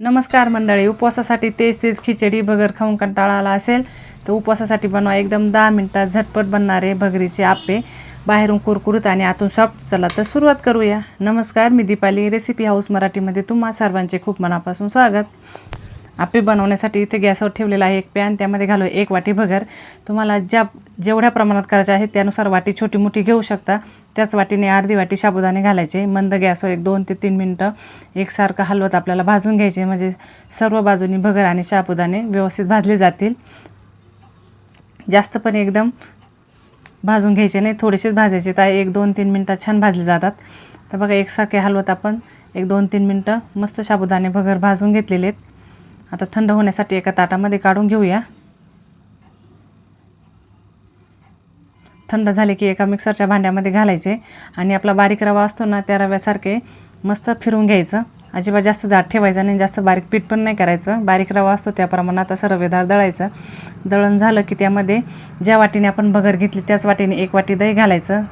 नमस्कार मंडळी उपवासासाठी तेच तेच खिचडी भगर खाऊन कंटाळा आला असेल तर उपवासासाठी बनवा एकदम दहा मिनटात झटपट बनणारे भगरीचे आप्पे. बाहेरून कुरकुरीत आणि आतून सॉफ्ट चला तर सुरुवात करूया. नमस्कार मी दीपाली रेसिपी हाऊस मराठीमध्ये तुम्हा सर्वांचे खूप मनापासून स्वागत. आप्पे बनवण्यासाठी इथे गॅसवर ठेवलेला आहे एक पॅन त्यामध्ये घालू एक वाटी भगर. तुम्हाला ज्या जेवढ्या प्रमाणात करायचे आहे त्यानुसार वाटी छोटी मोठी घेऊ शकता. त्याच वाटीने अर्धी वाटी साबुदाणे घालायचे. मंद गॅसवर हो एक दोन ते तीन मिनटं. एकसारखं हलवत आपल्याला भाजून घ्यायचे. म्हणजे सर्व बाजूनी भगर आणि साबुदाणे व्यवस्थित भाजले जातील. जास्त पण एकदम भाजून घ्यायचे नाही. थोडेसेच भाजायचे. तर एक दोन तीन मिनटं छान भाजले जातात. तर बघा एकसारखे हलवत आपण एक दोन तीन मिनटं मस्त साबुदाणे भगर भाजून घेतलेले आहेत. आता थंड होण्यासाठी एका ताटामध्ये काढून घेऊया. थंड झाले की एका मिक्सरच्या भांड्यामध्ये घालायचे आणि आपला बारीक रवा असतो ना त्या रव्यासारखे मस्त फिरून घ्यायचं. अजिबात जास्त जाड ठेवायचं नाही जास्त बारीक पीठ पण नाही करायचं. बारीक रवा असतो त्या प्रमाणात असं रवेदार दळायचं. दळण झालं की त्यामध्ये ज्या वाटीने आपण भगर घेतली त्याच वाटीने एक वाटी दही घालायचं.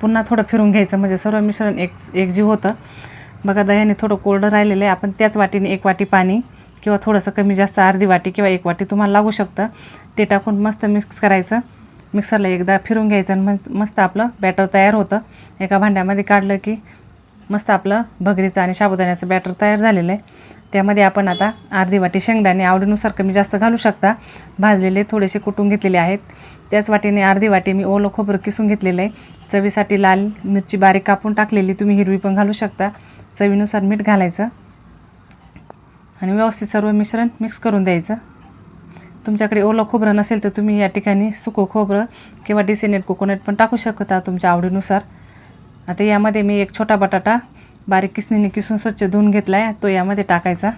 पुन्हा थोडं फिरून घ्यायचं म्हणजे सर्व मिश्रण एक एकजीव होतं. बघा दह्याने थोडं कोरडं राहिलेलं आहे. आपण त्याच वाटीने एक वाटी पाणी किंवा थोडंसं कमी जास्त अर्धी वाटी किंवा एक वाटी तुम्हाला लागू शकतं. ते टाकून मस्त मिक्स करायचं. मिक्सरला एकदा फिरून घ्यायचं आणि मस्त मस्त आपलं बॅटर तयार होतं. एका भांड्यामध्ये काढलं की मस्त आपलं भगरीचं आणि साबुदाण्याचं बॅटर तयार झालेलं आहे. त्यामध्ये आपण आता अर्धी वाटी शेंगदाणे आवडीनुसार कमी जास्त घालू शकता. भाजलेले थोडेसे कुटून घेतलेले आहेत. त्याच वाटीने अर्धी वाटी मी ओलं खोबरं किसून घेतलेलं आहे. चवीसाठी लाल मिरची बारीक कापून टाकलेली तुम्ही हिरवी पण घालू शकता. चवीनुसार मीठ घालायचं. आणि व्यवस्थित सर्व मिश्रण मिक्स करून द्यायचं. तुमच्याकडे ओलं खोबरं नसेल तर तुम्ही या ठिकाणी सुकं खोबरं किंवा डिसेनेट कोकोनट पण टाकू शकता तुमच्या आवडीनुसार. आता यामध्ये मी एक छोटा बटाटा बारीक किसणीने किसून स्वच्छ धुवून घेतला आहे तो यामध्ये टाकायचा.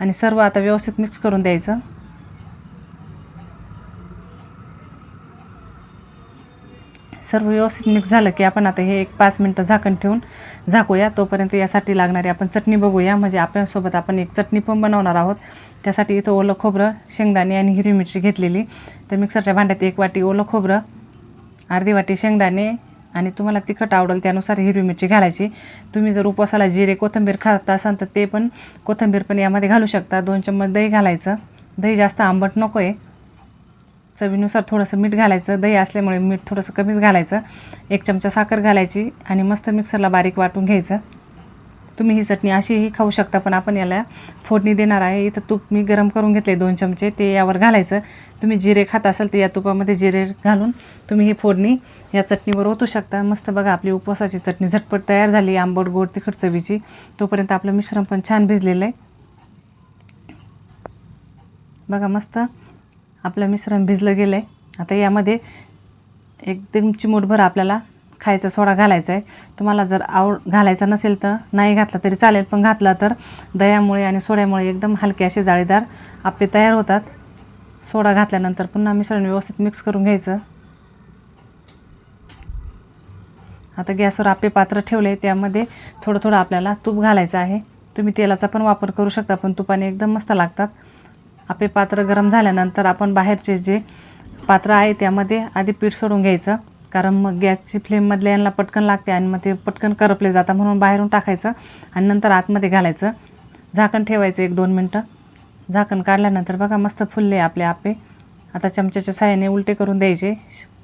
आणि सर्व आता व्यवस्थित मिक्स करून द्यायचं. सर्व व्यवस्थित मिक्स झालं की आपण आता हे एक पाच मिनटं झाकण ठेवून झाकूया. तोपर्यंत यासाठी लागणारी आपण चटणी बघूया. म्हणजे आपल्यासोबत आपण एक चटणी पण बनवणार आहोत. त्यासाठी इथं ओलं खोबरं शेंगदाणे आणि हिरवी मिरची घेतलेली. तर मिक्सरच्या भांड्यात एक वाटी ओलं खोबरं अर्धी वाटी शेंगदाणे आणि तुम्हाला तिखट आवडेल त्यानुसार हिरवी मिरची घालायची. तुम्ही जर उपवासाला जिरे कोथिंबीर खात असाल तर ते पण कोथिंबीर पण यामध्ये घालू शकता. दोन चम्मच दही घालायचं. दही जास्त आंबट नको आहे चवीनुसार थोडंसं मीठ घालायचं दही असल्यामुळे मीठ थोडंसं कमीच घालायचं. एक चमचा साखर घालायची आणि मस्त मिक्सरला बारीक वाटून घ्यायचं. तुम्ही ही चटणी अशीही खाऊ शकता पण आपण याला फोडणी देणार आहे. इथं तूप मी गरम करून घेतले दोन चमचे ते यावर घालायचं. तुम्ही जिरे खात असाल तर या तुपामध्ये जिरे घालून तुम्ही ही फोडणी या चटणीवर ओतू शकता. मस्त बघा आपली उपवासाची चटणी झटपट तयार झाली. आंबट गोड तिखट चवीची. तोपर्यंत आपलं मिश्रण पण छान भिजलेलं आहे. बघा मस्त आपलं मिश्रण भिजलं गेलं आहे आता यामध्ये एकदम चिमूटभर आपल्याला खायचा सोडा घालायचा आहे तुम्हाला जर आवड घालायचा नसेल तर नाही घातला तरी चालेल पण घातला तर दह्यामुळे आणि सोड्यामुळे एकदम हलके असे जाळीदार आप्पे तयार होतात. सोडा घातल्यानंतर पुन्हा मिश्रण व्यवस्थित मिक्स करून घ्यायचं. आता गॅसवर आप्पे पात्र ठेवले त्यामध्ये थोडं थोडं आपल्याला तूप घालायचं आहे. तुम्ही तेलाचा पण वापर करू शकता पण तुपाने एकदम मस्त लागतात. आपले पात्र गरम झाल्यानंतर आपण बाहेरचे जे पात्र आहे त्यामध्ये आधी पीठ सोडून घ्यायचं. कारण मग गॅसची फ्लेममधल्या यांना पटकन लागते आणि मग ते पटकन करपले जातात म्हणून बाहेरून टाकायचं आणि नंतर आतमध्ये घालायचं. झाकण ठेवायचं एक दोन मिनटं. झाकण काढल्यानंतर बघा मस्त फुलले आपले आपे. आता चमच्याच्या साह्याने उलटे करून द्यायचे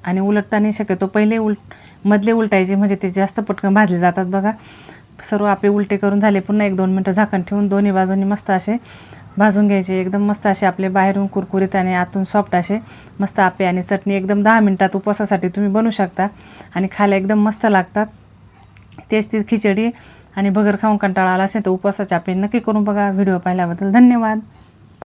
आणि उलटताना शक्यतो. पहिले उलट मधले उलटायचे म्हणजे ते जास्त पटकन भाजले जातात बघा. सर्व आपे उलटे करून झाले. पुन्हा एक दोन मिनटं झाकण ठेवून दोन्ही बाजूनी मस्त असे भाजून घ्यायचे. एकदम मस्त असे आपले बाहेरून कुरकुरीत आणि आतून सॉफ्ट असे मस्त आपे आणि चटणी एकदम दहा मिनटात उपवासासाठी तुम्ही बनवू शकता. आणि खायला एकदम मस्त लागतात. तेच ती खिचडी आणि भगर खाऊन कंटाळा आला असेल तर उपवासाचे आपे नक्की करून बघा. व्हिडिओ पाहिल्याबद्दल धन्यवाद.